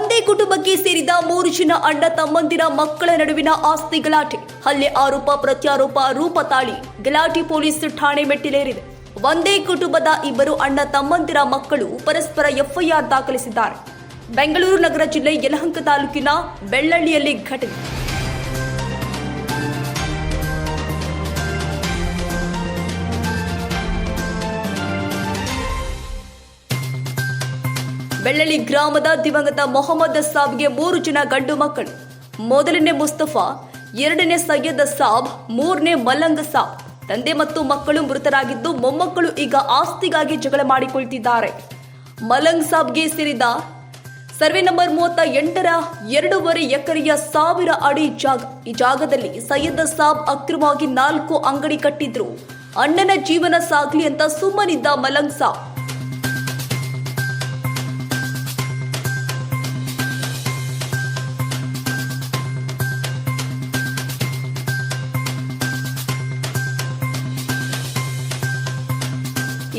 ಒಂದೇ ಕುಟುಂಬಕ್ಕೆ ಸೇರಿದ ಮೂರು ಜನ ಅಣ್ಣ ತಮ್ಮಂದಿರ ಮಕ್ಕಳ ನಡುವಿನ ಆಸ್ತಿ ಗಲಾಟೆ. ಹಲ್ಲೆ ಆರೋಪ, ಪ್ರತ್ಯಾರೋಪ, ರೂಪ ತಾಳಿ ಗಲಾಟೆ ಪೊಲೀಸ್ ಠಾಣೆ ಮೆಟ್ಟಿಲೇರಿದೆ. ಒಂದೇ ಕುಟುಂಬದ ಇಬ್ಬರು ಅಣ್ಣ ತಮ್ಮಂದಿರ ಮಕ್ಕಳು ಪರಸ್ಪರ ಎಫ್ಐಆರ್ ದಾಖಲಿಸಿದ್ದಾರೆ. ಬೆಂಗಳೂರು ನಗರ ಜಿಲ್ಲೆ ಯಲಹಂಕ ತಾಲೂಕಿನ ಬೆಳ್ಳಳ್ಳಿಯಲ್ಲಿ ಘಟನೆ. ಬೆಳ್ಳಳ್ಳಿ ಗ್ರಾಮದ ದಿವಂಗತ ಮೊಹಮ್ಮದ್ ಸಾಬ್ಗೆ ಮೂರು ಜನ ಗಂಡು ಮಕ್ಕಳು. ಮೊದಲನೇ ಮುಸ್ತಫಾ, ಎರಡನೇ ಸೈಯದ್ ಸಾಬ್, ಮೂರನೇ ಮಲ್ಲಂಗ ಸಾಬ್. ತಂದೆ ಮತ್ತು ಮಕ್ಕಳು ಮೃತರಾಗಿದ್ದು ಮೊಮ್ಮಕ್ಕಳು ಈಗ ಆಸ್ತಿಗಾಗಿ ಜಗಳ ಮಾಡಿಕೊಳ್ತಿದ್ದಾರೆ. ಮಲಂಗ್ ಸಾಬ್ಗೆ ಸೇರಿದ ಸರ್ವೆ ನಂಬರ್ ಮೂವತ್ತ ಎಂಟರ ಎರಡೂವರೆ ಎಕರೆಯ ಸಾವಿರ ಅಡಿ ಜಾಗ, ಈ ಜಾಗದಲ್ಲಿ ಸೈಯದ್ ಸಾಬ್ ಅಕ್ರಮವಾಗಿ ನಾಲ್ಕು ಅಂಗಡಿ ಕಟ್ಟಿದ್ರು. ಅಣ್ಣನ ಜೀವನ ಸಾಗ್ಲಿ ಅಂತ ಸುಮ್ಮನಿದ್ದ ಮಲಂಗ್ ಸಾಬ್.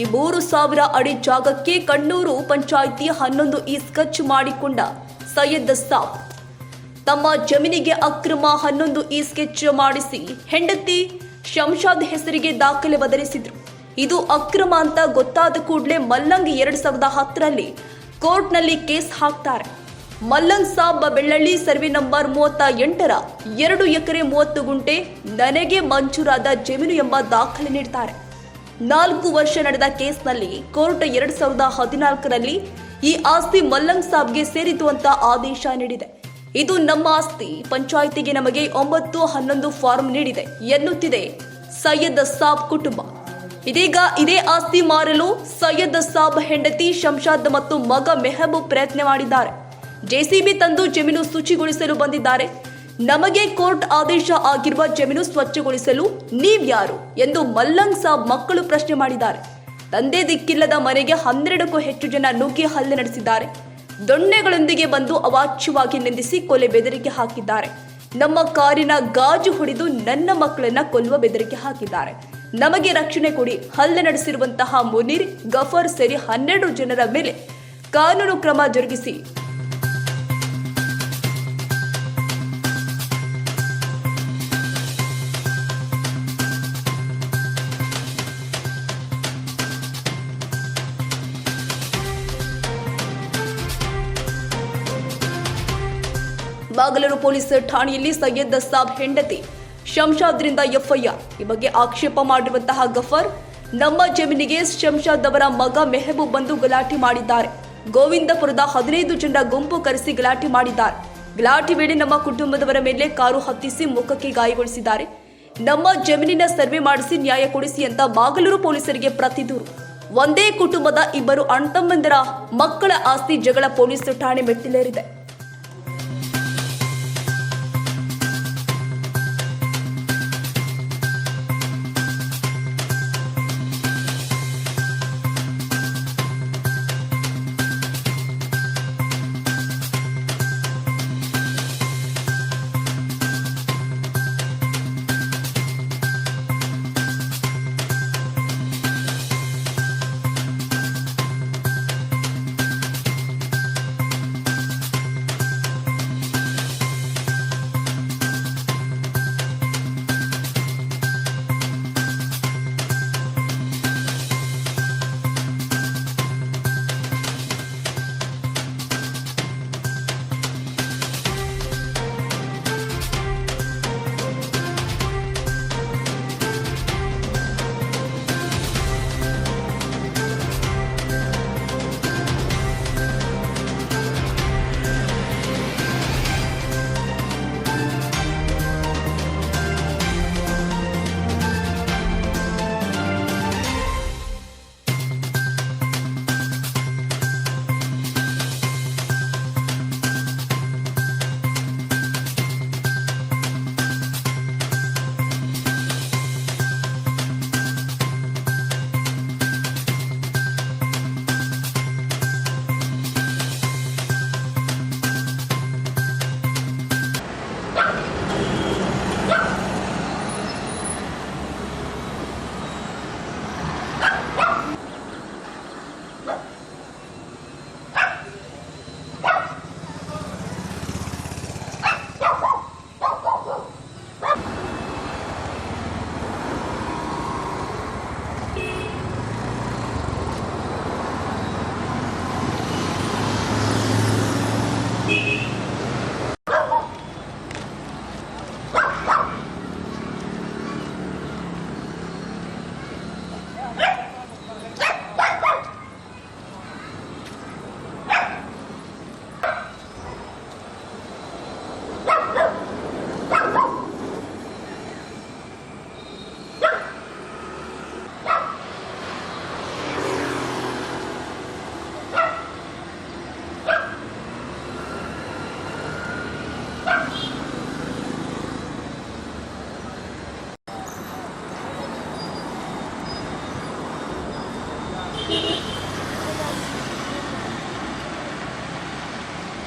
ಈ ಮೂರು ಸಾವಿರ ಅಡಿ ಜಾಗಕ್ಕೆ ಕಣ್ಣೂರು ಪಂಚಾಯಿತಿ ಹನ್ನೊಂದು ಈ ಸ್ಕೆಚ್ ಮಾಡಿಕೊಂಡ ಸೈಯದ್ ಸಾಬ್ ತಮ್ಮ ಜಮೀನಿಗೆ ಅಕ್ರಮ ಹನ್ನೊಂದು ಈ ಸ್ಕೆಚ್ ಮಾಡಿಸಿ ಹೆಂಡತಿ ಶಂಶಾದ್ ಹೆಸರಿಗೆ ದಾಖಲೆ ಬದಲಿಸಿದ್ರು ಇದು ಅಕ್ರಮ ಅಂತ ಗೊತ್ತಾದ ಕೂಡಲೇ ಮಲ್ಲಂಗ್ ಎರಡ್ ಸಾವಿರದ ಹತ್ತರಲ್ಲಿ ಕೋರ್ಟ್ನಲ್ಲಿ ಕೇಸ್ ಹಾಕ್ತಾರೆ. ಮಲ್ಲಂಗ್ ಸಾಬ್ ಬೆಳ್ಳಳ್ಳಿ ಸರ್ವೆ ನಂಬರ್ ಮೂವತ್ತ ಎಂಟರ ಎರಡು ಎಕರೆ ಮೂವತ್ತು ಗುಂಟೆ ನನಗೆ ಮಂಜೂರಾದ ಜಮೀನು ಎಂಬ ದಾಖಲೆ ನೀಡ್ತಾರೆ. ನಾಲ್ಕು ವರ್ಷ ನಡೆದ ಕೇಸ್ನಲ್ಲಿ ಕೋರ್ಟ್ ಎರಡ್ ಸಾವಿರದ ಹದಿನಾಲ್ಕರಲ್ಲಿ ಈ ಆಸ್ತಿ ಮಲ್ಲಂಗ್ ಸಾಬ್ಗೆ ಸೇರಿತು ಅಂತ ಆದೇಶ ನೀಡಿದೆ. ಇದು ನಮ್ಮ ಆಸ್ತಿ. ಪಂಚಾಯಿತಿಗೆ ನಮಗೆ ಒಂಬತ್ತು ಹನ್ನೊಂದು ಫಾರ್ಮ್ ನೀಡಿದೆ. ಎನ್ನುತ್ತಿದೆ ಸೈಯದ್ ಸಾಬ್ ಕುಟುಂಬ. ಇದೀಗ ಇದೇ ಆಸ್ತಿ ಮಾರಲು ಸೈಯದ್ ಸಾಬ್ ಹೆಂಡತಿ ಶಂಶಾದ್ ಮತ್ತು ಮಗ ಮೆಹಬೂಬ್ ಪ್ರಯತ್ನ ಮಾಡಿದ್ದಾರೆ. ಜೆಸಿಬಿ ತಂದು ಜಮೀನು ಶುಚಿಗೊಳಿಸಲು ಬಂದಿದ್ದಾರೆ. ನಮಗೆ ಕೋರ್ಟ್ ಆದೇಶ ಆಗಿರುವ ಜಮೀನು ಸ್ವಚ್ಛಗೊಳಿಸಲು ನೀವ್ಯಾರು ಎಂದು ಮಲ್ಲಂಗ್ ಸಾಬ್ ಮಕ್ಕಳು ಪ್ರಶ್ನೆ ಮಾಡಿದ್ದಾರೆ. ತಂದೆ ದಿಕ್ಕಿಲ್ಲದ ಮನೆಗೆ ಹನ್ನೆರಡಕ್ಕೂ ಹೆಚ್ಚು ಜನ ನುಗ್ಗಿ ಹಲ್ಲೆ ನಡೆಸಿದ್ದಾರೆ. ದೊಣ್ಣೆಗಳೊಂದಿಗೆ ಬಂದು ಅವಾಚ್ಯವಾಗಿ ನಿಂದಿಸಿ ಕೊಲೆ ಬೆದರಿಕೆ ಹಾಕಿದ್ದಾರೆ. ನಮ್ಮ ಕಾರಿನ ಗಾಜು ಹೊಡೆದು ನನ್ನ ಮಕ್ಕಳನ್ನ ಕೊಲ್ಲುವ ಬೆದರಿಕೆ ಹಾಕಿದ್ದಾರೆ. ನಮಗೆ ರಕ್ಷಣೆ ಕೊಡಿ, ಹಲ್ಲೆ ನಡೆಸಿರುವಂತಹ ಮುನೀರ್ ಗಫರ್ ಸೇರಿ ಹನ್ನೆರಡು ಜನರ ಮೇಲೆ ಕಾನೂನು ಕ್ರಮ ಜರುಗಿಸಿ. ಬಾಗಲೂರು ಪೊಲೀಸ್ ಠಾಣೆಯಲ್ಲಿ ಸೈಯದ್ ಸಾಬ್ ಹೆಂಡತಿ ಶಂಶಾದ್ರಿಂದ ಎಫ್ಐಆರ್. ಈ ಬಗ್ಗೆ ಆಕ್ಷೇಪ ಮಾಡಿರುವಂತಹ ಗಫರ್ ನಮ್ಮ ಜಮೀನಿಗೆ ಶಂಷಾದ್ ಅವರ ಮಗ ಮೆಹಬೂಬ್ ಬಂದು ಗಲಾಟೆ ಮಾಡಿದ್ದಾರೆ. ಗೋವಿಂದಪುರದ ಹದಿನೈದು ಜನರ ಗುಂಪು ಕರೆಸಿ ಗಲಾಟೆ ಮಾಡಿದ್ದಾರೆ. ಗಲಾಟೆ ವೇಳೆ ನಮ್ಮ ಕುಟುಂಬದವರ ಮೇಲೆ ಕಾರು ಹತ್ತಿಸಿ ಮುಖಕ್ಕೆ ಗಾಯಗೊಳಿಸಿದ್ದಾರೆ. ನಮ್ಮ ಜಮೀನಿನ ಸರ್ವೆ ಮಾಡಿಸಿ ನ್ಯಾಯ ಕೊಡಿಸಿ ಅಂತ ಬಾಗಲೂರು ಪೊಲೀಸರಿಗೆ ಪ್ರತಿ ದೂರು ಒಂದೇ ಕುಟುಂಬದ ಇಬ್ಬರು ಅಣ್ತಮ್ಮಂದಿರ ಮಕ್ಕಳ ಆಸ್ತಿ ಜಗಳ ಪೊಲೀಸ್ ಠಾಣೆ ಮೆಟ್ಟಿಲೇರಿದೆ.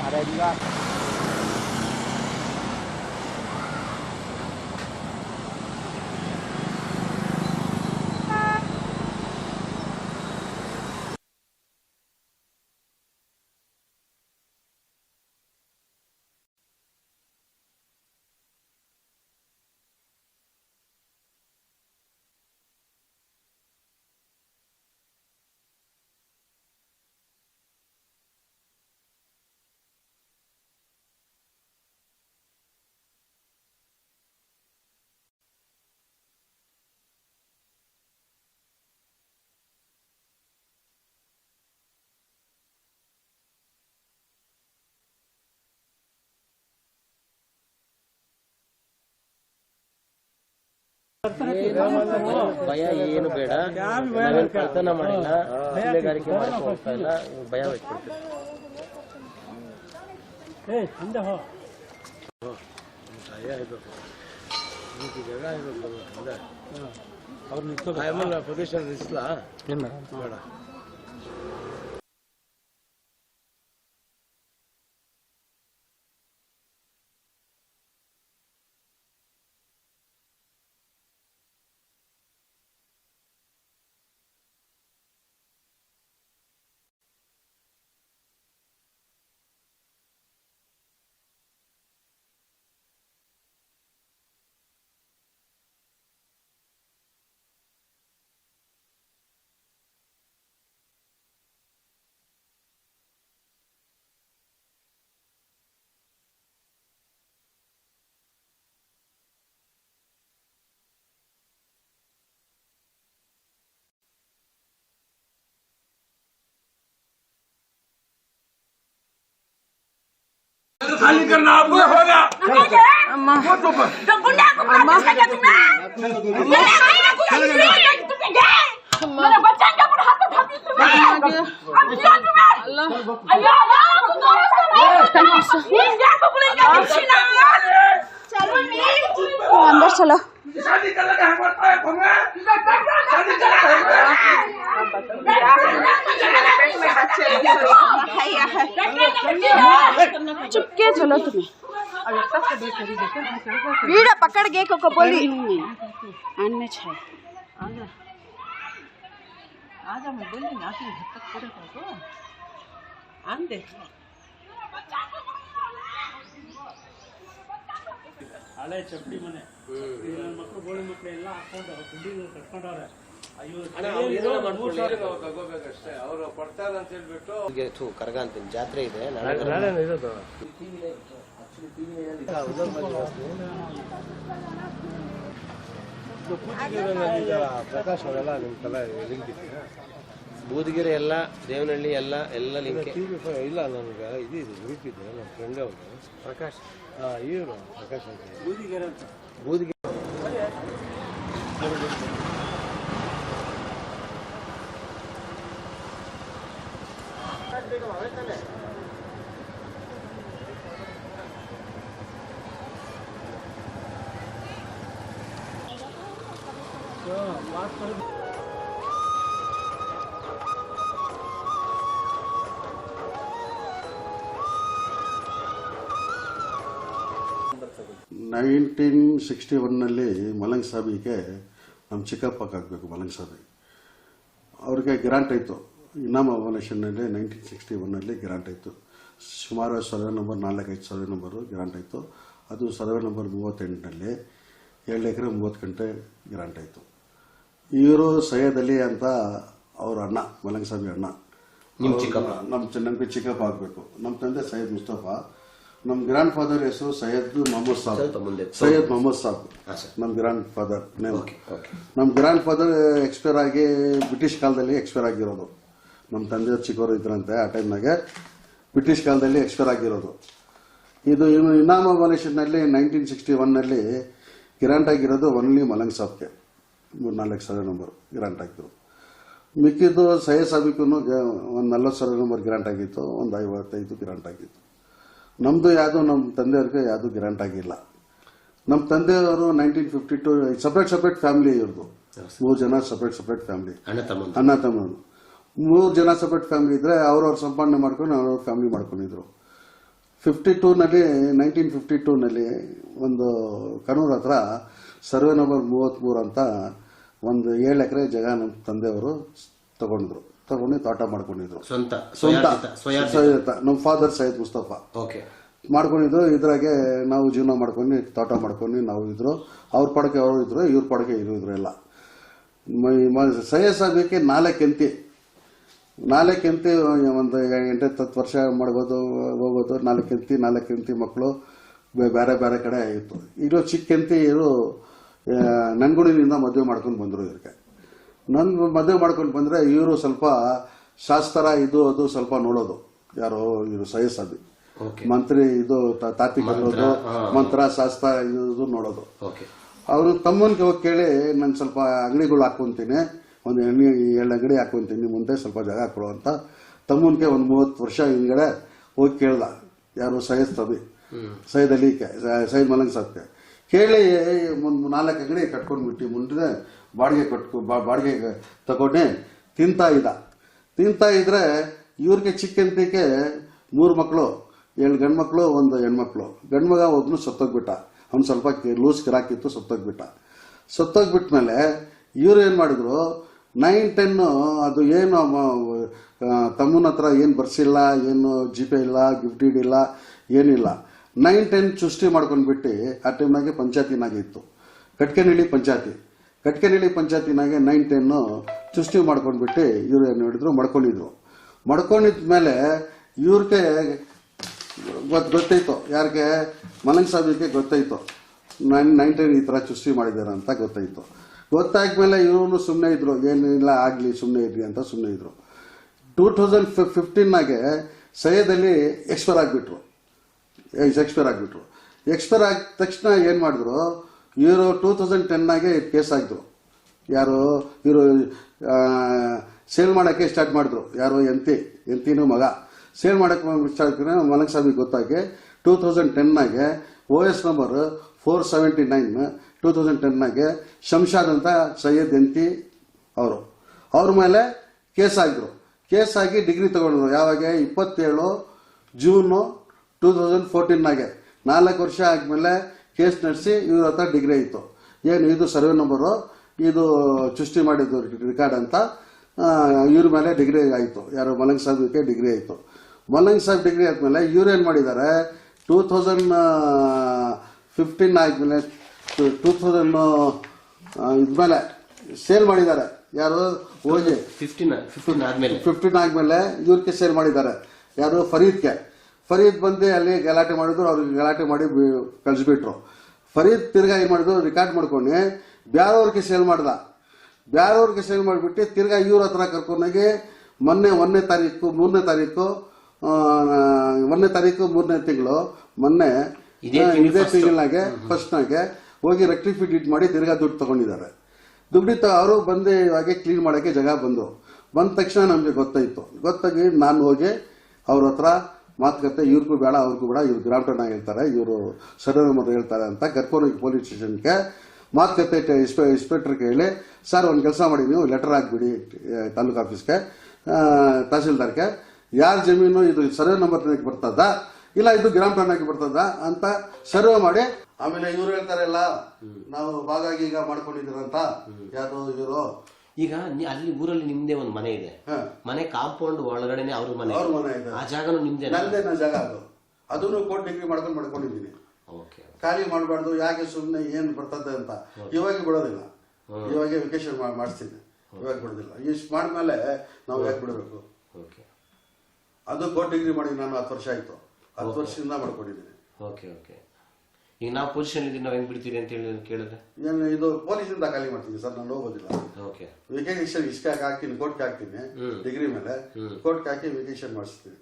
Ada. ಭಯ ಏನು ಬೇಡ. ನಾವೇನು ಕಳ್ತನ ಮಾಡಿಲ್ಲ. ಕೊಲೆಗಾರಿಕೆ ಮಾಡಕ್ಕೆ ಹೋಗ್ತಾ ಇಲ್ಲ. ಅವ್ರು ಭಯ ಭಯಮಲ್ಲ ಪ್ರದೇಶ ನಿಲ್ಲಿಸ್ಲಾ ಬೇಡ. तो खाली करना आपको होगा। अम्मा तो गुंडा को मार के तुमने मेरा बच्चा क्या पर हाथ उठा दी तुमने अब क्या तुमने अल्लाह। अल्लाह अल्लाह को तो इंडिया को बुलाएगा किसी ना। चलो नीचे अंदर चलो। शादी कर लगा हमारा तो है। तुमने शादी कर लगा चुपके चलो तुम्हें वीड़ा पकड़ गए को बोली अन्य छे ಹಳೆ ಚಪ್ಪಡಿ ಮನೆ ಈ ನನ್ನ ಮಕ್ಕಳು ಗೋಳಿ ಮಕ್ಕಳು ಎಲ್ಲ ಹಾಕೊಂಡು ಗುಂಡಿ ಕಟ್ಕೊಂಡವ್ರೆ ಅಯ್ಯೋ ಮೂರ್ ಸಾವಿರ ಅವ್ರಿಗೆ ಥೂ ಕರಗ ಅಂತೀನಿ ಜಾತ್ರೆ ಇದೆ ಪ್ರಕಾಶ್ ಅವರೆಲ್ಲ ನಿಮ್ಮ ತಲೆ ಲಿಂಕ್ ಬೂದಗಿರಿ ಎಲ್ಲ ದೇವನಹಳ್ಳಿ ಎಲ್ಲ ಎಲ್ಲ ಲಿಂಕ್ ಇಲ್ಲ ನನಗೆ ಇದು ಇದೆ ಗ್ರೂಪ್ ಇದೆ ನನ್ನ ಫ್ರೆಂಡ್ ಅವರು ಪ್ರಕಾಶ್. ಹಾಂ ಇವರು ಪ್ರಕಾಶ್ ಅಂತ. ಬೂದಿಗೆರೆ ಅಂತ. ಬೂದಗಿರಿ ನೈನ್ಟೀನ್ ಸಿಕ್ಸ್ಟಿ ಒನ್ನಲ್ಲಿ ಮಲಂಗ್ ಸಾಬಿಗೆ ನಮ್ಮ ಚಿಕ್ಕಪ್ಪಕ್ಕಾಗಬೇಕು ಮಲಂಗ್ ಸಾಬಿ. ಅವ್ರಿಗೆ ಗ್ರಾಂಟ್ ಆಯಿತು. ಇನಾಮ ಫೌಂಡೇಶನ್ನಲ್ಲಿ ನೈನ್ಟೀನ್ ಸಿಕ್ಸ್ಟಿ ಒನ್ನಲ್ಲಿ ಗ್ರಾಂಟ್ ಆಯಿತು. ಸುಮಾರು ಸರ್ವೆ ನಂಬರ್ ನಾಲ್ಕೈದು ಸರ್ವೆ ನಂಬರು ಗ್ರಾಂಟ್ ಆಯಿತು. ಅದು ಸರ್ವೆ ನಂಬರ್ ಮೂವತ್ತೆಂಟರಲ್ಲಿ ಎರಡು ಎಕರೆ ಮೂವತ್ತು ಗಂಟೆ ಗ್ರಾಂಟ್ ಆಯಿತು. ಇವರು ಸೈಯದ್ ಅಲಿ ಅಂತ ಅವ್ರ ಅಣ್ಣ ಮಲಂಗ್ ಸಾಬಿ ಅಣ್ಣ. ನಮ್ಮ ಚಿಕ್ಕಪ್ಪ? ನಮ್ಮ ಚಿಕ್ಕಪ್ಪ ಆಗಬೇಕು. ನಮ್ಮ ತಂದೆ ಸೈಯದ್ ಮುಸ್ತಫಾ. ನಮ್ಮ ಗ್ರ್ಯಾಂಡ್ ಫಾದರ್ ಹೆಸರು ಸೈಯದ್ ಮೊಹಮ್ಮದ್ ಸಾಬ್. ಸೈಯದ್ ಮೊಹಮ್ಮದ್ ಸಾಬ್. ನಮ್ಮ ಗ್ರ್ಯಾಂಡ್ ಫಾದರ್ ನೇಮ್. ನಮ್ಮ ಗ್ರ್ಯಾಂಡ್ ಫಾದರ್ ಎಕ್ಸ್ಪೈರ್ ಆಗಿ ಬ್ರಿಟಿಷ್ ಕಾಲದಲ್ಲಿ ಎಕ್ಸ್ಪೈರ್ ಆಗಿರೋದು. ನಮ್ಮ ತಂದೆ ಚಿಕ್ಕವರು ಇದ್ರಂತೆ ಆ ಟೈಮ್ನಾಗೆ ಬ್ರಿಟಿಷ್ ಕಾಲದಲ್ಲಿ ಎಕ್ಸ್ಪೈರ್ ಆಗಿರೋದು. ಇದು ಇನ್ನು ಇನಾಮ ಫೌಂಡೇಶನ್ನಲ್ಲಿ ನೈನ್ಟೀನ್ ಸಿಕ್ಸ್ಟಿ ಒನ್ನಲ್ಲಿ ಗ್ರಾಂಟ್ ಆಗಿರೋದು ಒನ್ಲಿ ಮಲಂಗ್ ಸಾಬ್ಗೆ ಮೂರು ನಾಲ್ಕು ಸಾವಿರ ನಂಬರ್ ಗ್ರಾಂಟ್ ಆಗಿದ್ರು ಮಿಕ್ಕಿದ್ದು ಸೈಯದ್ ಸಾಬಿಗೂ ಒಂದು ನಲ್ವತ್ತು ಸಾವಿರ ನಂಬರ್ ಗ್ರಾಂಟ್ ಆಗಿತ್ತು ಒಂದು ಐವತ್ತೈದು ಗ್ರಾಂಟ್ ಆಗಿತ್ತು. ನಮ್ಮದು ಯಾವುದು ನಮ್ಮ ತಂದೆಯವ್ರಿಗೆ ಯಾವುದು ಗ್ರ್ಯಾಂಟ್ ಆಗಿಲ್ಲ. ನಮ್ಮ ತಂದೆಯವರು nineteen fifty two separate separate family ಇವ್ರದ್ದು. ಮೂರು ಜನ ಸಪ್ರೇಟ್ ಸಪ್ರೇಟ್ ಫ್ಯಾಮಿಲಿ ಅಣ್ಣ ತಮ್ಮ ಅಣ್ಣ ತಮ್ಮರು ಮೂರು ಜನ ಸಪ್ರೇಟ್ ಫ್ಯಾಮಿಲಿ ಇದ್ರೆ ಅವ್ರವ್ರ ಸಂಪಾದನೆ ಮಾಡ್ಕೊಂಡು ಅವ್ರವ್ರ ಫ್ಯಾಮಿಲಿ ಮಾಡ್ಕೊಂಡಿದ್ರು. ಫಿಫ್ಟಿ ಟೂನಲ್ಲಿ ನೈನ್ಟೀನ್ ಫಿಫ್ಟಿ ಟೂನಲ್ಲಿ ಒಂದು ಕನೂರು ಹತ್ರ ಸರ್ವೆ ನಂಬರ್ ಮೂವತ್ತ್ಮೂರು ಅಂತ ಒಂದು ಏಳು ಎಕರೆ ಜಗ ನಮ್ಮ ತಂದೆಯವರು ತಗೊಂಡ್ರು. ತಗೊಂಡು ತೋಟ ಮಾಡ್ಕೊಂಡಿದ್ರು. ಸ್ವಂತ ಸ್ವಂತ. ನಮ್ಮ ಫಾದರ್ ಸೈಯದ್ ಮುಸ್ತಫಾ. ಓಕೆ. ಮಾಡ್ಕೊಂಡಿದ್ರು ಇದ್ರಾಗೆ ನಾವು ಜೀವನ ಮಾಡ್ಕೊಂಡು ತೋಟ ಮಾಡ್ಕೊಂಡು ನಾವು ಇದ್ರು. ಅವ್ರ ಪಡಕೆ ಅವರು ಇದ್ರು ಇವ್ರ ಪಡಕೆ ಇರು ಇದ್ರು ಎಲ್ಲ. ಸೈಯದ್ ಸಾಹೇಬಕ್ಕೆ ನಾಲ್ಕು ಎಂತಿ ನಾಲ್ಕು ಎಂತಿ ಒಂದು ಎಂಟು ಹತ್ತು ವರ್ಷ ಮಾಡ್ಬೋದು ಹೋಗೋದು ನಾಲ್ಕೆಂತಿ ನಾಲ್ಕೆಂತಿ ಮಕ್ಕಳು ಬೇರೆ ಬೇರೆ ಕಡೆ ಇತ್ತು. ಇರೋ ಚಿಕ್ಕ ಇರೋ ಇವರು ನನ್ಗುಣಿನಿಂದ ಮದುವೆ ಮಾಡ್ಕೊಂಡು ಬಂದರು ಇವ್ರಿಗೆ. ನನ್ಗೆ ಮದುವೆ ಮಾಡ್ಕೊಂಡು ಬಂದರೆ ಇವರು ಸ್ವಲ್ಪ ಶಾಸ್ತ್ರ ಇದು ಅದು ಸ್ವಲ್ಪ ನೋಡೋದು. ಯಾರೋ ಇವರು ಓಕೆ ಮಂತ್ರಿ ಇದು ತಾತಿ ಕಟ್ಟೋದು ಮಂತ್ರ ಶಾಸ್ತ್ರ ಇದು ನೋಡೋದು. ಅವರು ತಮ್ಮನಿಗೆ ಹೋಗಿ ಕೇಳಿ ನಾನು ಸ್ವಲ್ಪ ಅಂಗಡಿಗಳು ಹಾಕೊಂತೀನಿ ಒಂದು ಎಣ್ಣೆ ಎರಡು ಅಂಗಡಿ ಹಾಕೊಂತೀನಿ ಮುಂದೆ ಸ್ವಲ್ಪ ಜಾಗ ಕೊಡು ಅಂತ ತಮ್ಮನಿಗೆ ಒಂದು ಮೂವತ್ತು ವರ್ಷ ಹಿಂದ್ಗಡೆ ಹೋಗಿ ಕೇಳ್ದ. ಯಾರು ಸೈಯದ್ ಸಬಿ ಸೈಯದ್ ಅಲಿಕೆ ಸೈಯದ್ ಮಲಂಗ್ ಸಾಬ್ಗೆ ಕೇಳಿ ಒಂದು ನಾಲ್ಕು ಅಂಗಡಿ ಕಟ್ಕೊಂಡ್ಬಿಟ್ಟು ಮುಂದೆ ಬಾಡಿಗೆ ಕೊಟ್ಟು ಬಾಡಿಗೆ ತಗೊಂಡು. ತಿಂತಾ ಇದ್ದ. ತಿಂತಾ ಇದ್ರೆ ಇವ್ರಿಗೆ ಚಿಕ್ಕಂತಿಕೆ ಮೂರು ಮಕ್ಕಳು ಏಳು ಗಂಡು ಮಕ್ಕಳು ಒಂದು ಹೆಣ್ಮಕ್ಳು. ಗಂಡು ಮಗ ಒಬ್ನು ಸತ್ತೋಗ್ಬಿಟ್ಟ. ಅವ್ನು ಸ್ವಲ್ಪ ಲೂಸ್ ಕಿರಾಕಿತ್ತು ಸತ್ತೋಗ್ಬಿಟ್ಟ. ಸತ್ತೋಗ್ಬಿಟ್ಮೇಲೆ ಇವ್ರು ಏನು ಮಾಡಿದ್ರು ನೈನ್ ಟೆನ್ನು ಅದು ಏನು ತಮ್ಮನ ಹತ್ರ ಏನು ಬರ್ಸಿಲ್ಲ, ಏನು ಜಿ ಪೇ ಇಲ್ಲ ಗಿಫ್ಟ್ ಇಲ್ಲ, ಏನಿಲ್ಲ. ನೈನ್ ಟೆನ್ ಸೃಷ್ಟಿ ಮಾಡ್ಕೊಂಡ್ಬಿಟ್ಟು, ಆ ಟೈಮ್ನಾಗೆ ಪಂಚಾಯತಿನಾಗಿತ್ತು ಕಟ್ಕೆನಹಳ್ಳಿ ಪಂಚಾಯತಿ. ಕಟ್ಕೆನಹಳ್ಳಿ ಪಂಚಾಯತಿನಾಗೆ ನೈನ್ ಟೆನ್ನು ಸೃಷ್ಟಿ ಮಾಡ್ಕೊಂಡ್ಬಿಟ್ಟು ಇವರು ಏನು ಹೇಳಿದ್ರು ಮಡ್ಕೊಂಡಿದ್ರು. ಮೇಲೆ ಇವ್ರಿಗೆ ಗೊತ್ತು ಗೊತ್ತಾಯ್ತು ಯಾರಿಗೆ? ಮಲಂಗ್ ಸಾಬಿಗೆ ಗೊತ್ತಾಯ್ತು ನೈನ್ ಟೆನ್ ಈ ಥರ ಚುಸ್ತಿ ಮಾಡಿದ್ದಾರೆ ಅಂತ ಗೊತ್ತಾಯ್ತು ಗೊತ್ತಾದ್ಮೇಲೆ ಇವನು ಸುಮ್ಮನೆ ಇದ್ರು, ಏನಿಲ್ಲ, ಆಗಲಿ ಸುಮ್ಮನೆ ಇರಲಿ ಅಂತ ಸುಮ್ಮನೆ ಇದ್ರು. ಟೂ ತೌಸಂಡ್ ಫಿಫ್ಟೀನಾಗೆ ಸೈಯದಲ್ಲಿ ಎಕ್ಸ್ಪೈರ್ ಆಗಿಬಿಟ್ರು. ಎಕ್ಸ್ಪೈರ್ ಆಗಿಬಿಟ್ರು. ಎಕ್ಸ್ಪೈರ್ ಆದ ತಕ್ಷಣ ಏನು ಮಾಡಿದ್ರು ಇವರು ಟೂ ತೌಸಂಡ್ ಟೆನ್ನಾಗೆ ಕೇಸ್ ಆಗಿದ್ರು ಯಾರು, ಇವರು ಸೇಲ್ ಮಾಡೋಕ್ಕೆ ಸ್ಟಾರ್ಟ್ ಮಾಡಿದ್ರು. ಯಾರು ಎಂತಿ, ಎಂತಿನೂ ಮಗ. ಸೇಲ್ ಮಾಡೋಕ್ಕೆ ಸ್ಟಾರ್ಟ್ ಮಲಂಗ್ ಸ್ವಾಮಿ ಗೊತ್ತಾಗಿ two thousand ಟೆನ್ನಾಗೆ O S number four seventy nine two thousand ಟೆನ್ನಾಗೆ Shamshad ಅಂತ ಸೈಯದ್ ಎಂತಿ ಅವರು. ಅವ್ರ ಮೇಲೆ ಕೇಸ್ ಆಗಿದ್ರು. ಕೇಸ್ ಆಗಿ ಡಿಗ್ರಿ ತಗೊಂಡ್ರು ಯಾವಾಗ? ಇಪ್ಪತ್ತೇಳು ಜೂನು ಟೂ ತೌಸಂಡ್ ಫೋರ್ಟೀನ್ನಾಗೆ ನಾಲ್ಕು ವರ್ಷ ಆದಮೇಲೆ ಕೇಸ್ ನಡೆಸಿ ಇವ್ರ ಹತ್ರ ಡಿಗ್ರಿ ಆಯಿತು. ಏನು ಇದು ಸರ್ವೆ ನಂಬರು ಇದು ಸೃಷ್ಟಿ ಮಾಡಿದ್ದು ರೆಕಾರ್ಡ್ ಅಂತ ಇವ್ರ ಮೇಲೆ ಡಿಗ್ರಿ ಆಯಿತು. ಯಾರು ಮಲಂಗ್ ಸಾಹೇಬ್ಗೆ ಡಿಗ್ರಿ ಆಯಿತು. ಮಲಂಗ್ ಸಾಹೇಬ್ ಡಿಗ್ರಿ ಆದಮೇಲೆ ಇವ್ರು ಏನು ಮಾಡಿದ್ದಾರೆ? ಟೂ ತೌಸಂಡ್ ಫಿಫ್ಟೀನ್ ಆದಮೇಲೆ ಟೂ ತೌಸಂಡ್ ಇದ್ಮೇಲೆ ಸೇಲ್ ಮಾಡಿದ್ದಾರೆ. ಯಾರು? ಹೋಗಿ ಫಿಫ್ಟೀನ್ ಫಿಫ್ಟೀನ್ ಆದಮೇಲೆ. ಫಿಫ್ಟೀನ್ ಆದಮೇಲೆ ಇವ್ರಿಗೆ ಸೇಲ್ ಮಾಡಿದ್ದಾರೆ. ಯಾರು? ಫರೀದ್ಗೆ. ಫರೀದ್ ಬಂದು ಅಲ್ಲಿ ಗಲಾಟೆ ಮಾಡಿದ್ರು ಅವ್ರಿಗೆ ಗಲಾಟೆ ಮಾಡಿ ಕಳಿಸ್ಬಿಟ್ರು. ಫರೀದ್ ತಿರ್ಗಾ ಏನು ಮಾಡಿದ್ರು ರೆಕಾರ್ಡ್ ಮಾಡ್ಕೊಂಡು ಬೇರೆಯವ್ರಿಗೆ ಸೇಲ್ ಮಾಡ್ದ. ಬೇರೆಯವ್ರಿಗೆ ಸೇಲ್ ಮಾಡಿಬಿಟ್ಟು ತಿರ್ಗಾ ಇವ್ರ ಹತ್ರ ಕರ್ಕೊಂಡೋಗಿ ಮೊನ್ನೆ ಒಂದನೇ ತಾರೀಕು ಮೂರನೇ ತಾರೀಕು ಒಂದನೇ ತಾರೀಕು ಮೂರನೇ ತಿಂಗಳು ಮೊನ್ನೆ ಇದೇ. ತಿಂಗಳಾಗೆ ಫಸ್ಟ್ನಾಗೆ ಹೋಗಿ ರೆಕ್ಟಿಫಿಕೇಟ್ ಮಾಡಿ ತಿರ್ಗಾ ದುಡ್ಡು ತಗೊಂಡಿದ್ದಾರೆ. ದುಡ್ಡಿತ್ತು ಅವರು ಬಂದು ಇವಾಗ ಕ್ಲೀನ್ ಮಾಡೋಕ್ಕೆ ಜಾಗ ಬಂದು. ಬಂದ ತಕ್ಷಣ ನಮಗೆ ಗೊತ್ತಾಯಿತು. ಗೊತ್ತಾಗಿ ನಾನು ಹೋಗಿ ಅವ್ರ ಹತ್ರ ಮಾತುಕತೆ ಇವ್ರಿಗೂ ಬೇಡ ಅವ್ರಿಗೂ ಬೇಡ ಇವ್ರು ಗ್ರಾಮಠನ ಹೇಳ್ತಾರೆ ಇವರು ಸರ್ವೇ ನಂಬರ್ ಹೇಳ್ತಾರೆ ಅಂತ ಕರ್ಕೊಂಡೋಗಿ ಪೊಲೀಸ್ ಸ್ಟೇಷನ್ಗೆ ಮಾತುಕತೆ ಇನ್ಸ್ಪೆ ಇನ್ಸ್ಪೆಕ್ಟರ್ಗೆ ಹೇಳಿ ಸರ್ ಒಂದು ಕೆಲಸ ಮಾಡಿ ನೀವು ಲೆಟರ್ ಹಾಕ್ಬಿಡಿ ತಾಲೂಕು ಆಫೀಸ್ಗೆ ತಹಸೀಲ್ದಾರ್ಗೆ. ಯಾರ ಜಮೀನು ಇದು ಸರ್ವೆ ನಂಬರ್ ಬರ್ತದ? ಇಲ್ಲ ಇದು ಗ್ರಾಮ ಬರ್ತದಾ? ಬರ್ತದ ಅಂತ ಸರ್ವೆ ಮಾಡಿ ಆಮೇಲೆ ಇವ್ರು ಹೇಳ್ತಾರಲ್ಲ ನಾವು ಭಾಗಾಗಿ ಈಗ ಮಾಡ್ಕೊಂಡಿದ್ದೀರಂತ ಯಾರು ಇವರು ಈಗ ನಿ- ಅಲ್ಲಿ ಊರಲ್ಲಿ ನಿಮ್ದೇ ಒಂದು ಮನೆ ಇದೆ. ಹಾ. ಮನೆ ಕಾಂಪೌಂಡ್ ಒಳಗಡೆ ಅವ್ರ ಮನೆ. ಅವ್ರ ಮನೆ ಇದೆ. ಆ ಜಾಗನು ನಿಮ್ದೇ ನನ್ನದೇ ನನ್ನ ಜಾಗ ಅದು. ಅದನ್ನು ಕೋರ್ಟ್ ಡಿಗ್ರಿ ಮಾಡ್ಕೊಂಡು ಮಾಡ್ಕೊಂಡಿದ್ದೀನಿ. ಓಕೆ ಖಾಲಿ ಮಾಡಬಾರ್ದು ಯಾಕೆ ಸುಮ್ಮನೆ ಏನು ಬರ್ತದೆ ಅಂತ. ಇವಾಗ ಬಿಡೋದಿಲ್ಲ. ಇವಾಗ ವೆಕೇಶನ್ ಮಾಡಿಸ್ತೀನಿ. ಇವಾಗ ಬಿಡೋದಿಲ್ಲ. ಇಷ್ಟು ಮಾಡಿದ್ಮೇಲೆ ನಾವು ಯಾಕೆ ಬಿಡಬೇಕು? ಓಕೆ. ಅದು ಕೋರ್ಟ್ ಡಿಗ್ರಿ ಮಾಡಿ ನಾನು ಹತ್ತು ವರ್ಷ ಆಯ್ತು. ಹತ್ತು ವರ್ಷದಿಂದ ಮಾಡ್ಕೊಂಡಿದ್ದೀನಿ. Okay okay. ಈಗ ನಾವು ಪೊಸಿಷನ್ ಇದ್ದೀವಿ ನಾವು ಹೆಂಗ್ ಬಿಡ್ತೀರಿ ಅಂತ ಹೇಳಿ ಕೇಳಿದ್ರೆ? ನಾನು ಇದು ಪೊಲೀಸಿಂದ ಖಾಲಿ ಮಾಡ್ತೀನಿ ಸರ್ ನಾನು ಹೋಗೋದಿಲ್ಲ. ಓಕೆ ವೆಕೇಷನ್ ಇಷ್ಟ ಹಾಕ್ತೀನಿ ಕೋರ್ಟ್ಗೆ ಹಾಕ್ತೀನಿ ಡಿಗ್ರಿ ಮೇಲೆ ಕೋರ್ಟ್ಗೆ ಹಾಕಿ ವೆಕೇಷನ್ ಮಾಡಿಸ್ತೀನಿ.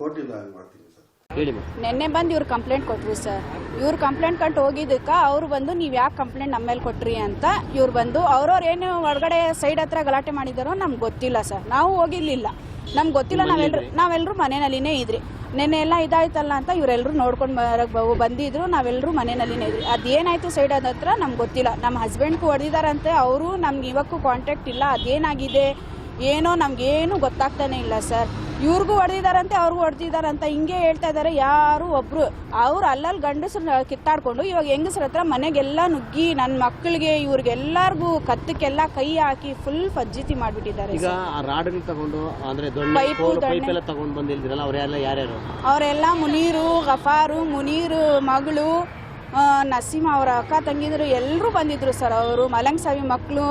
ಕೋರ್ಟಿಂದ ಹಂಗೆ ಮಾಡ್ತೀನಿ ಸರ್. ಹೇಳಿ ನಿನ್ನೆ ಬಂದು ಇವ್ರು ಕಂಪ್ಲೇಂಟ್ ಕೊಟ್ರು ಸರ್. ಇವ್ರು ಕಂಪ್ಲೇಂಟ್ ಕಂಡು ಹೋಗಿದ್ದಕ್ಕೆ ಅವ್ರು ಬಂದು ನೀವು ಯಾಕೆ ಕಂಪ್ಲೇಂಟ್ ನಮ್ಮ ಮೇಲೆ ಕೊಟ್ರಿ ಅಂತ ಇವ್ರು ಬಂದು ಅವ್ರವ್ರು ಏನು ಒಳಗಡೆ ಸೈಡ್ ಹತ್ರ ಗಲಾಟೆ ಮಾಡಿದಾರೋ ನಮ್ಗೆ ಗೊತ್ತಿಲ್ಲ ಸರ್. ನಾವು ಹೋಗಿರ್ಲಿಲ್ಲ. ನಮ್ಗೆ ಗೊತ್ತಿಲ್ಲ ನಾವೆಲ್ಲರೂ ನಾವೆಲ್ಲರೂ ಮನೆಯಲ್ಲಿನೇ ಇದ್ರಿ. ನೆನ್ನೆ ಎಲ್ಲ ಇದಾಯ್ತಲ್ಲ ಅಂತ ಇವರೆಲ್ಲರೂ ನೋಡ್ಕೊಂಡು ಬರಕ್ ಬಂದಿದ್ರು. ನಾವೆಲ್ಲರೂ ಮನೆಯಲ್ಲಿನೇ ಇದ್ವಿ ಅದೇನಾಯ್ತು ಸೈಡ್ ಅದ ಹತ್ರ ನಮ್ಗೆ ಗೊತ್ತಿಲ್ಲ. ನಮ್ಮ ಹಸ್ಬೆಂಡ್ಗೂ ಹೊಡೆದಿದಾರಂತೆ. ಅವರು ನಮ್ಗೆ ಇವಕ್ಕೂ ಕಾಂಟ್ಯಾಕ್ಟ್ ಇಲ್ಲ. ಅದೇನಾಗಿದೆ? ಏನೋ ನಮ್ಗೇನು ಗೊತ್ತಾಗ್ತಾನೆ ಇಲ್ಲ ಸರ್ ಇವ್ರಿಗೂ ಹೊಡೆದಿದಾರಂತೆ ಅವ್ರಿಗೂ ಹೊಡೆದಿದಾರಂತ ಹಿಂಗೆ ಹೇಳ್ತಾ ಇದ್ದಾರೆ. ಯಾರು ಒಬ್ರು ಅವ್ರು ಅಲ್ಲಲ್ಲಿ ಗಂಡಸ್ರನ್ನ ಕಿತ್ತಾಡ್ಕೊಂಡು ಇವಾಗ ಹೆಂಗಸ್ರ ಹತ್ರ ಮನೆಗೆಲ್ಲ ನುಗ್ಗಿ ನನ್ನ ಮಕ್ಕಳಿಗೆ ಇವ್ರಿಗೆಲ್ಲಾರ್ಗೂ ಕತ್ತಕ್ಕೆಲ್ಲ ಕೈ ಹಾಕಿ ಫುಲ್ ಫಜ್ಜಿತಿ ಮಾಡ್ಬಿಟ್ಟಿದ್ದಾರೆ ಈಗ ಆ ರಾಡ್ಗಳು ತಗೊಂಡು ಅಂದ್ರೆ ದೊಡ್ಡ ಪೈಪು, ಪೈಪ್ ದೊಣ್ಣೆ. ಎಲ್ಲ ತಗೊಂಡ್ ಬಂದಿಲ್ದಿರಲ್ಲ ಅವರೆಲ್ಲ ಯಾರ್ಯಾರು? ಅವರೆಲ್ಲ ಮುನೀರು ಗಫಾರು ಮುನೀರು ಮಗಳು ನಸೀಮ ಅವರ ಅಕ್ಕ ತಂಗಿದ್ರು ಎಲ್ಲರೂ ಬಂದಿದ್ರು ಸರ್ ಅವರು. ಮಲಂಗ್ ಸಾವಿ ಮಕ್ಕಳು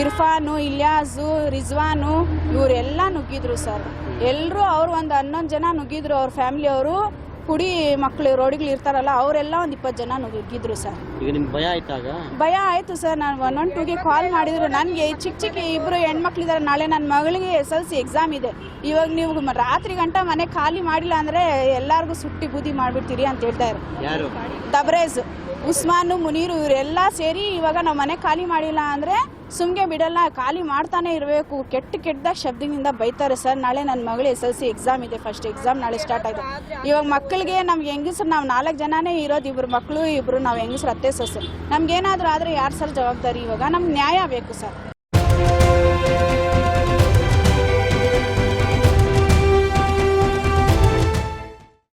ಇರ್ಫಾನು ಇಲಿಯಾಸು ರಿಜ್ವಾನು ಇವರೆಲ್ಲ ನುಗ್ಗಿದ್ರು ಸರ್. ಎಲ್ಲರೂ ಅವ್ರು ಒಂದು ಹನ್ನೊಂದು ಜನ ನುಗ್ಗಿದ್ರು ಅವ್ರ ಫ್ಯಾಮಿಲಿ ಅವರು. ಕುಡಿ ಮಕ್ಕಳು ರೋಡಿಗಳು ಇರ್ತಾರಲ್ಲ ಅವರೆಲ್ಲ ಒಂದು ಇಪ್ಪತ್ತು ಜನ ನುಗ್ಗಿದ್ರು ಸರ್. ಈಗ ನಿಮ್ಗೆ ಭಯ ಆಯ್ತಾಗ? ಭಯ ಆಯ್ತು ಸರ್. ನಾನು ಒನ್ ಒನ್ ಟೂಗೆ ಕಾಲ್ ಮಾಡಿದ್ರು. ನನಗೆ ಚಿಕ್ಕ ಚಿಕ್ಕ ಇಬ್ಬರು ಹೆಣ್ಮಕ್ಳಿದ್ದಾರೆ ನಾಳೆ ನನ್ನ ಮಗಳಿಗೆ ಎಸ್ ಎಲ್ ಸಿ ಎಕ್ಸಾಮ್ ಇದೆ. ಇವಾಗ ನೀವು ರಾತ್ರಿ ಗಂಟ ಮನೆ ಖಾಲಿ ಮಾಡಿಲ್ಲ ಅಂದರೆ ಎಲ್ಲರಿಗೂ ಸುಟ್ಟಿ ಬೂದಿ ಮಾಡಿಬಿಡ್ತೀರಿ ಅಂತ ಹೇಳ್ತಾರೆ ಯಾರು? ದಬ್ರೇಜ್ ಉಸ್ಮಾನು ಮುನೀರು ಇವರೆಲ್ಲ ಸೇರಿ ಇವಾಗ ನಾವು ಮನೆ ಖಾಲಿ ಮಾಡಿಲ್ಲ ಅಂದರೆ ಸುಮ್ಗೆ ಬಿಡಲ್ಲ, ಖಾಲಿ ಮಾಡ್ತಾನೆ ಇರಬೇಕು. ಕೆಟ್ಟ ಕೆಟ್ಟದಾಗ ಶಬ್ದದಿಂದ ಬೈತಾರೆ ಸರ್. ನಾಳೆ ನನ್ನ ಮಗಳು ಎಸ್ ಎಲ್ ಸಿ ಎಕ್ಸಾಮ್ ಇದೆ ಫಸ್ಟ್ ಎಕ್ಸಾಮ್ ನಾಳೆ ಸ್ಟಾರ್ಟ್ ಆಗಿದೆ ಇವಾಗ ಮಕ್ಕಳಿಗೆ ನಮ್ಗೆ ಹೆಂಗಸ್ರು, ನಾವು ನಾಲ್ಕು ಜನನೇ ಇರೋದು, ಇಬ್ರು ಮಕ್ಕಳು ಇಬ್ಬರು ನಾವು ಹೆಂಗಸ್ರು, ಅತ್ತೆ, ಸೊಸೆ. ನಮ್ಗೇನಾದರೂ ಆದರೆ ಯಾರು ಸರ್ ಜವಾಬ್ದಾರಿ? ಇವಾಗ ನಮ್ಗೆ ನ್ಯಾಯ ಬೇಕು ಸರ್.